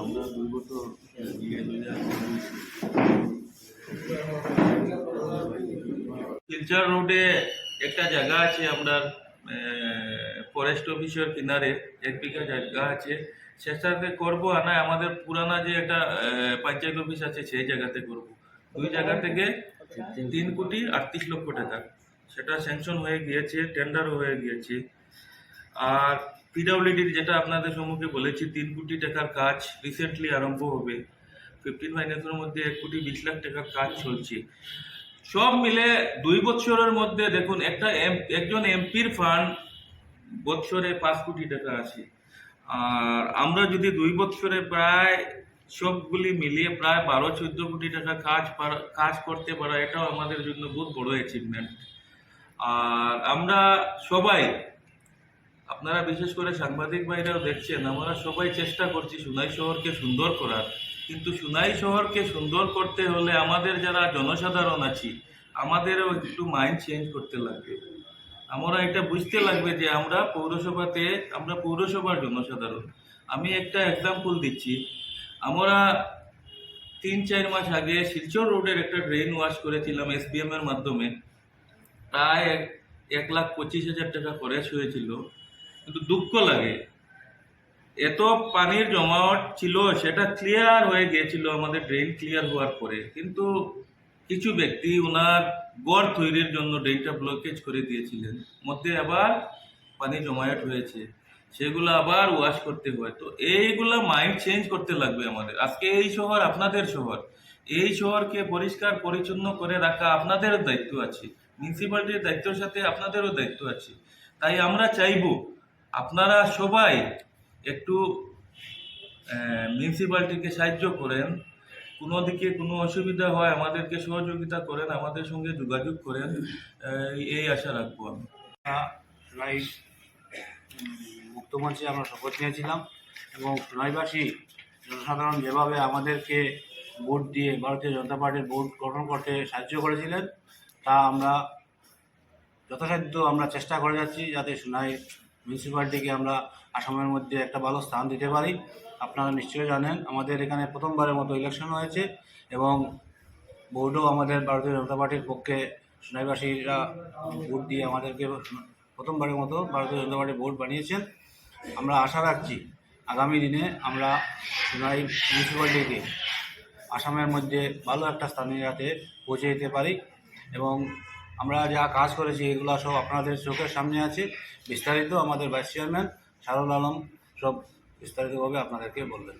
আমরা বছর শিলচর রোডে একটা জায়গা আছে আপনার ফরেস্ট অফিসের কিনারে, এক বিঘা জায়গা আছে। সেটাতে করব, আর না, আমাদের পুরানা যে একটা পঞ্চায়েত অফিস আছে, সেই জায়গাতে করব। দুই জায়গা থেকে তিন কোটি আটত্রিশ লক্ষ টাকা। সেটা স্যাংশন হয়ে গিয়েছে টেন্ডারও হয়ে গিয়েছে। আর পিডাব্লিউডির যেটা আপনাদের সম্মুখে বলেছি, তিন কোটি টাকার কাজ রিসেন্টলি আরম্ভ হবে। ফিফটিন ফাইন্যান্সের মধ্যে এক কোটি বিশ লাখ টাকার কাজ চলছে। সব মিলে দুই বছরের মধ্যে দেখুন, একটা এম- একজন এমপির ফান্ড বছরে পাঁচ কোটি টাকা আছে। আর আমরা যদি দুই বছরে প্রায় সবগুলি মিলিয়ে প্রায় বারো, চোদ্দ কোটি টাকা কাজ কাজ করতে পারা, এটাও আমাদের জন্য বহুত বড় অ্যাচিভমেন্ট আর আমরা সবাই, আপনারা বিশেষ করে সাংবাদিক ভাইরাও দেখছেন, আমরা সবাই চেষ্টা করছি সুনাই শহরকে সুন্দর করার। কিন্তু সুনাই শহরকে সুন্দর করতে হলে আমাদের যারা জনসাধারণ আছি, আমাদেরও একটু মাইন্ড চেঞ্জ করতে লাগবে আমরা এটা বুঝতে লাগবে যে আমরা পৌরসভাতে, আমরা পৌরসভার জনসাধারণ। আমি একটা এক্সাম্পল দিচ্ছি। আমরা তিন চার মাস আগে শিলচর রোডের একটা ড্রেন ওয়াশ করেছিলাম এসবিএম এর মাধ্যমে। প্রায় এক- এক লাখ পঁচিশ হাজার টাকা খরচ হয়েছিল। কিন্তু দুঃখ লাগে। এত পানির জমাট ছিল, সেটা ক্লিয়ার হয়ে গিয়েছিল, আমাদের ড্রেন ক্লিয়ার হওয়ার পরে। কিন্তু কিছু ব্যক্তি ওনার গড় তৈরির জন্য ড্রেনটা ব্লকেজ করে দিয়েছিলেন। মধ্যে আবার পানি জমায়েত হয়েছে। সেগুলো আবার ওয়াশ করতে হয়। তো এইগুলা মাইন্ড চেঞ্জ করতে লাগবে আমাদের। আজকে এই শহর আপনাদের শহর। এই শহরকে পরিষ্কার, পরিচ্ছন্ন করে রাখা আপনাদেরও দায়িত্ব আছে। মিউনিসিপ্যালিটির দায়িত্বের সাথে আপনাদেরও দায়িত্ব আছে। তাই আমরা চাইব আপনারা সবাই একটু মিউনিসিপ্যালিটিকে সাহায্য করেন। কোনো দিকে কোনো অসুবিধা হয়, আমাদেরকে সহযোগিতা করেন, আমাদের সঙ্গে যোগাযোগ করেন। এই আশা রাখব আমি। মুক্তমঞ্চে আমরা শপথ নিয়েছিলাম এবং সোনাইবাসী জনসাধারণ যেভাবে আমাদেরকে ভোট দিয়ে ভারতীয় জনতা পার্টির ভোট গঠন করতে সাহায্য করেছিলেন তা আমরা যথাসাধ্য আমরা চেষ্টা করে যাচ্ছি যাতে সোনাই মিউনিসিপ্যালিটিকে আমরা আসামের মধ্যে একটা ভালো স্থান দিতে পারি। আপনারা নিশ্চয়ই জানেন, আমাদের এখানে প্রথমবারের মতো ইলেকশন হয়েছে এবং ভোটও আমাদের ভারতীয় জনতা পার্টির পক্ষে সোনাইবাসীরা ভোট দিয়ে আমাদেরকে প্রথমবারের মতো ভারতীয় জনতা পার্টি ভোট বানিয়েছেন। আমরা আশা রাখছি আগামী দিনে আমরা সোনাই মিউনিসিপ্যালিটিকে আসামের মধ্যে ভালো একটা স্থানে যাতে পৌঁছে দিতে পারি। এবং আমরা যা কাজ করেছি, এগুলো সব আপনাদের চোখের সামনে আছে। বিস্তারিত আমাদের ভাইস চেয়ারম্যান শারুল আলম সব বিস্তারিতভাবে আপনাদেরকে বলবেন।